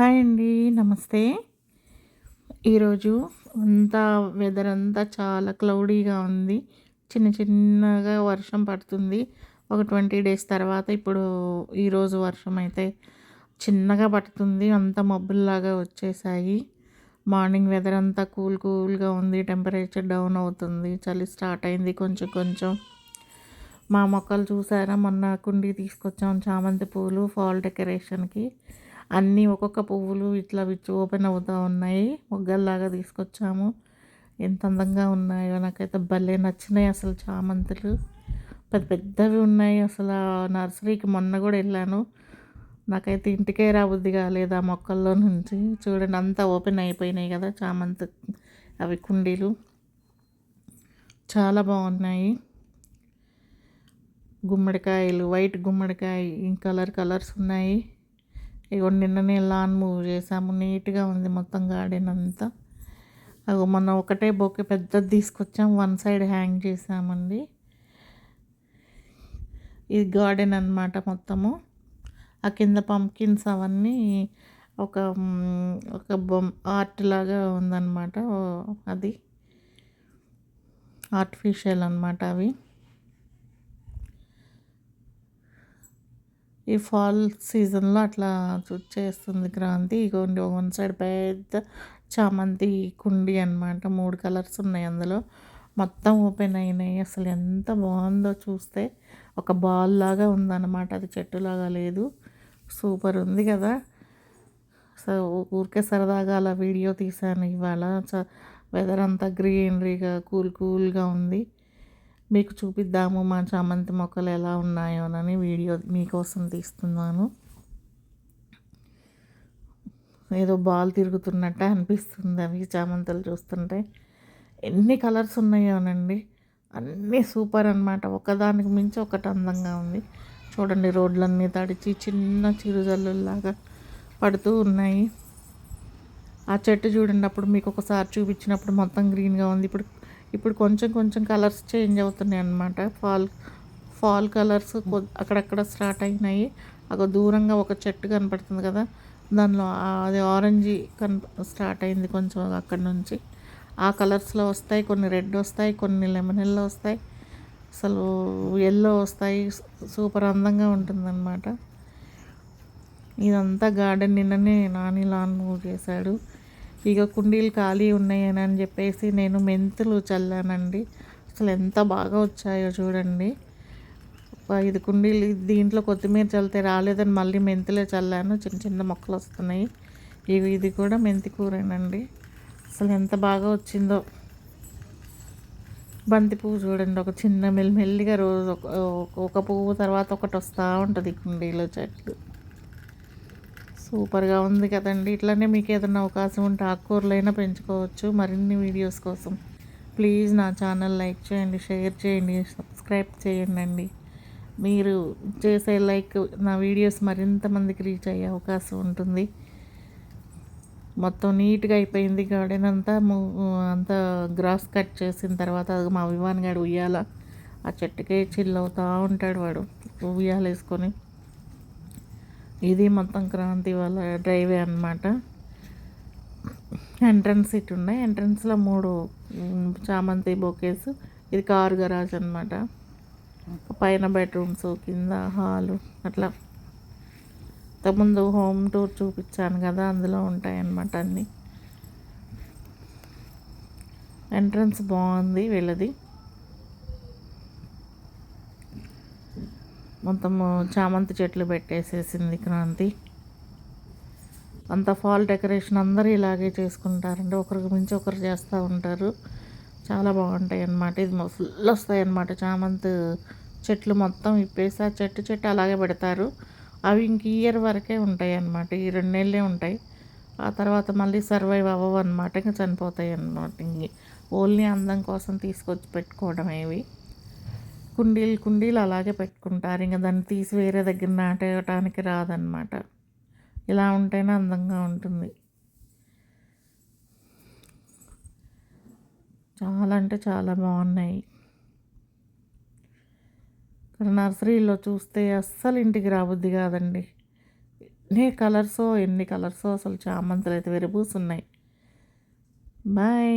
Hi అండి నమస్తే. ఈరోజు అంతా వెదర్ అంతా చాలా క్లౌడీగా ఉంది. చిన్న చిన్నగా వర్షం పడుతుంది. ఒక ట్వంటీ డేస్ తర్వాత ఇప్పుడు ఈరోజు వర్షం అయితే చిన్నగా పడుతుంది. అంతా మబ్బుల్లాగా వచ్చేసాయి. మార్నింగ్ వెదర్ అంతా కూల్ కూల్గా ఉంది. టెంపరేచర్ డౌన్ అవుతుంది. చలి స్టార్ట్ అయింది కొంచెం కొంచెం. మా మొక్కలు చూసారా? మొన్న కుండీ తీసుకొచ్చాం చామంతి పూలు ఫాల్ డెకరేషన్కి అన్నీ ఒక్కొక్క పువ్వులు ఇట్లా విచ్చి ఓపెన్ అవుతూ ఉన్నాయి. మొగ్గల్లాగా తీసుకొచ్చాము. ఎంత అందంగా ఉన్నాయో నాకైతే భలే నచ్చినాయి అసలు చామంతులు. పెద్ద పెద్దవి ఉన్నాయి అసలు. నర్సరీకి మొన్న కూడా వెళ్ళాను. నాకైతే ఇంటికే రాబుద్ది కాలేదు ఆ మొక్కల్లో నుంచి. చూడండి అంతా ఓపెన్ అయిపోయినాయి కదా చామంతి అవి కుండీలు. చాలా బాగున్నాయి. గుమ్మడికాయలు వైట్ గుమ్మడికాయ కలర్ కలర్స్ ఉన్నాయి. ఇగో నిన్ననే లాన్ మూవ్ చేసాము నీట్గా ఉంది మొత్తం గార్డెన్ అంతా. అగో మొన్న ఒకటే బొకే పెద్దది తీసుకొచ్చాం వన్ సైడ్ హ్యాంగ్ చేసామండి ఇది గార్డెన్ అనమాట మొత్తము. ఆ కింద పంకిన్స్ అవన్నీ ఒక ఒక బొమ్మ ఆర్ట్ లాగా ఉందన్నమాట అది. ఆర్టిఫిషియల్ అనమాట అవి. ఈ ఫాల్ సీజన్లో అట్లా చేస్తుంది క్రాంతి. ఇగోండి వన్ సైడ్ పెద్ద చామంతి కుండి అనమాట మూడు కలర్స్ ఉన్నాయి అందులో. మొత్తం ఓపెన్ అయినాయి. అసలు ఎంత బాగుందో చూస్తే. ఒక బాల్ లాగా ఉందన్నమాట. అది చెట్టులాగా లేదు. సూపర్ ఉంది కదా. సో ఊరికే సరదాగా అలా వీడియో తీశాను. ఇవాళ వెదర్ అంతా గ్రీనరీగా కూల్ కూల్గా ఉంది. మీకు చూపిద్దాము మా చామంతి మొక్కలు ఎలా ఉన్నాయోనని వీడియో మీకోసం తీస్తున్నాను. ఏదో బాల్ తిరుగుతున్నట్టు అనిపిస్తుంది అవి చామంతులు చూస్తుంటే. ఎన్ని కలర్స్ ఉన్నాయోనండి అన్నీ సూపర్ అనమాట ఒకదానికి మించి ఒకటి అందంగా ఉంది. చూడండి రోడ్లన్నీ తడిచి చిన్న చిరుజల్లులాగా పడుతూ ఉన్నాయి. ఆ చెట్టు చూడండి అప్పుడు మీకు ఒకసారి చూపించినప్పుడు మొత్తం గ్రీన్గా ఉంది. ఇప్పుడు ఇప్పుడు కొంచెం కొంచెం కలర్స్ చేంజ్ అవుతున్నాయి అన్నమాట. ఫాల్ ఫాల్ కలర్స్ అక్కడక్కడ స్టార్ట్ అయినాయి. ఒక దూరంగా ఒక చెట్టు కనపడుతుంది కదా. దానిలో అది ఆరెంజ్ కన్ స్టార్ట్ అయింది కొంచెం అక్కడ నుంచి. ఆ కలర్స్లో వస్తాయి కొన్ని రెడ్ వస్తాయి కొన్ని లెమన్ ఎల్లో వస్తాయి. అసలు ఎల్లో వస్తాయి. సూపర్ అందంగా ఉంటుందన్నమాట. ఇదంతా గార్డెన్ నిన్ననే నాని లాన్ మూవ్ చేశాడు. ఇక కుండీలు ఖాళీ ఉన్నాయని అని చెప్పేసి నేను మెంతులు చల్లానండి. అసలు ఎంత బాగా వచ్చాయో చూడండి. ఐదు కుండీలు దీంట్లో కొత్తిమీర చల్లితే రాలేదని మళ్ళీ మెంతులే చల్లాను. చిన్న చిన్న మొక్కలు వస్తున్నాయి. ఇవి ఇది కూడా మెంతి కూరేనండి. అసలు ఎంత బాగా వచ్చిందో. బంతి పువ్వు చూడండి ఒక చిన్న మెల్లిమెల్లిగా రోజు ఒక పువ్వు తర్వాత ఒకటి వస్తూ ఉంటుంది కుండీలో చెట్లు. సూపర్గా ఉంది కదండి. ఇట్లానే మీకు ఏదైనా అవకాశం ఉంటే ఆకుకూరలైనా పెంచుకోవచ్చు. మరిన్ని వీడియోస్ కోసం ప్లీజ్ నా ఛానల్ లైక్ చేయండి షేర్ చేయండి సబ్స్క్రైబ్ చేయండి అండి మీరు చేసే లైక్ నా వీడియోస్ మరింత మందికి రీచ్ అయ్యే అవకాశం ఉంటుంది. మొత్తం నీట్గా అయిపోయింది గార్డెన్ అంతా. అంతా గ్రాస్ కట్ చేసిన తర్వాత మా వివాన్ గారు ఉయ్యాల. ఆ చెట్టుకే చిల్ అవుతూ ఉంటాడు వాడు. ఉయ్యాలేసుకొని. ఇది మొత్తం క్రాంతి వాళ్ళ డ్రైవే అనమాట ఎంట్రన్స్ ఇటు ఉన్నాయి. ఎంట్రన్స్లో మూడు చామంతి బొకేస్ ఇది కారు గరాజ్ అనమాట పైన బెడ్రూమ్స్ కింద హాలు అట్లా. ఇంతకుముందు హోమ్ టూర్ చూపించాను కదా అందులో ఉంటాయన్నమాట అన్నీ. ఎంట్రన్స్ బాగుంది వీళ్ళది. మొత్తం చామంతి చెట్లు పెట్టేసేసింది క్రాంతి. అంత ఫాల్ డెకరేషన్ అందరూ ఇలాగే చేసుకుంటారండి. ఒకరికి మించి ఒకరు చేస్తూ ఉంటారు. చాలా బాగుంటాయి అన్నమాట ఇది ఫుల్ వస్తాయి అన్నమాట చామంతి చెట్లు మొత్తం ఇప్పేసి ఆ చెట్టు చెట్టు అలాగే పెడతారు. అవి ఇంక ఇయర్ వరకే ఉంటాయి అన్నమాట ఈ రెండు నెలలే ఉంటాయి. ఆ తర్వాత మళ్ళీ సర్వైవ్ అవ్వవు అనమాట ఇంకా చనిపోతాయి అన్నమాట ఇంక ఓన్లీ అందం కోసం తీసుకొచ్చి పెట్టుకోవడం ఇవి. కుండీలు కుండీలు అలాగే పెట్టుకుంటారు. ఇంకా దాన్ని తీసి వేరే దగ్గర నాటేయటానికి రాదనమాట ఇలా ఉంటేనే అందంగా ఉంటుంది. చాలా అంటే చాలా బాగున్నాయి. ఇక్కడ నర్సరీలో చూస్తే అస్సలు ఇంటికి రాబుద్ది కాదండి. ఎన్ని కలర్సో ఎన్ని కలర్సో అసలు చామంతులు అయితే విరబూసున్నాయి. బాయ్.